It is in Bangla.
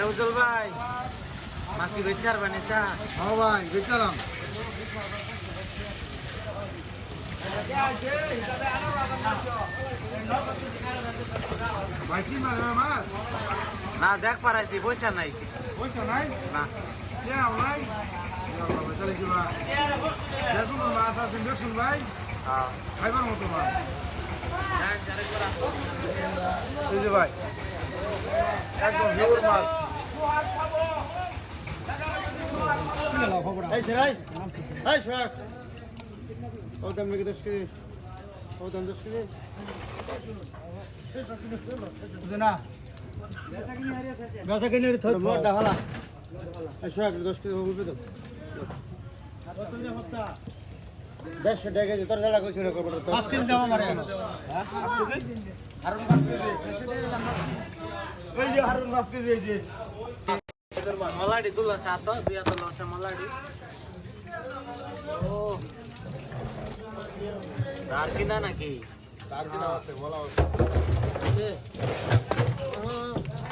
উজ্জ্বল ভাই মাসি বেচার বানিয়েছা হ্যাঁ ভাই বেচারাম। ভাই কি মাছ না দেখ পারাইছি পয়সা নাই। পয়সা নাই? না। কে নাই? তাহলে কি মাছ আছে দেখুন ভাই। হ্যাঁ। খাইবার মতো মাছ। এই যে ভাই একদম হিউর মাছ। এই সেরাই এই সোহাগ। ও দাম নাকি দশ কেজি? ও দাম দশ কেজি। না গাছা কিনে থই মোটটা ভালা এই সোহাগ দশ কেজি বলবে তো টাকা কেজি তোর জ্বালা কইছিল করব পাঁচ কেজি আমার হারুন পাঁচ কেজি এই যে হারুন পাঁচ কেজি এই যে মলাডি তুলা সাত দুই হাত লসে মলাডি। ও। তার কিনা নাকি? তার কিনা আছে বলা আছে।